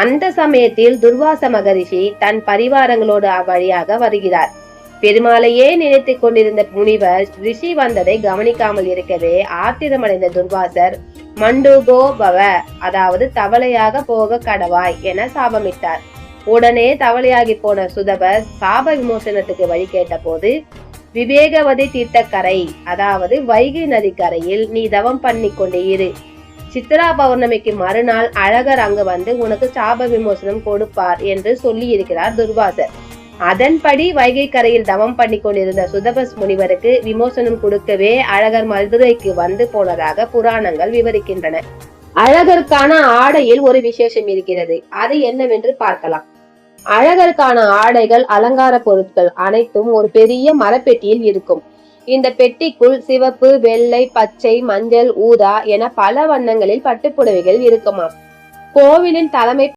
அந்த சமயத்தில் துர்வாச மகரிஷி தன் பரிவாரங்களோடு அவ்வழியாக வருகிறார். பெருமாளையே நினைத்துக் கொண்டிருந்த முனிவர் ரிஷி வந்ததை கவனிக்காமல் இருக்கவே ஆத்திரமடைந்த துர்வாசர் மண்டுகோ பவ அதாவது தவளையாக போக கடவாய் என சாபமிட்டார். உடனே தவளையாகி போன சுதபர் சாப விமோசனத்துக்கு வழி கேட்டபோது விவேகவதி தீர்த்தக்கரை அதாவது வைகை நதிக்கரையில் நீ தவம் பண்ணி கொண்டே இரு. சித்ரா பௌர்ணமிக்கு மறுநாள் அழகர் அங்கு வந்து உனக்கு சாப விமோசனம் கொடுப்பார் என்று சொல்லி இருக்கிறார் துர்வாசர். அதன்படி வைகை கரையில் தவம் பண்ணி கொண்டிருந்த சுதபஸ் முனிவருக்கு விமோசனம் கொடுக்கவே அழகர் மதுரைக்கு வந்து போனதாக புராணங்கள் விவரிக்கின்றன. அழகருக்கான ஆடையில் ஒரு விசேஷம் இருக்கிறது. அது என்னவென்று பார்க்கலாம். அழகருக்கான ஆடைகள் அலங்கார பொருட்கள் அனைத்தும் ஒரு பெரிய மரப்பெட்டியில் இருக்கும். இந்த பெட்டிக்குள் சிவப்பு வெள்ளை பச்சை மஞ்சள் ஊதா என பல வண்ணங்களில் பட்டுப்புடவைகள் இருக்குமாம். கோவிலின் தலைமை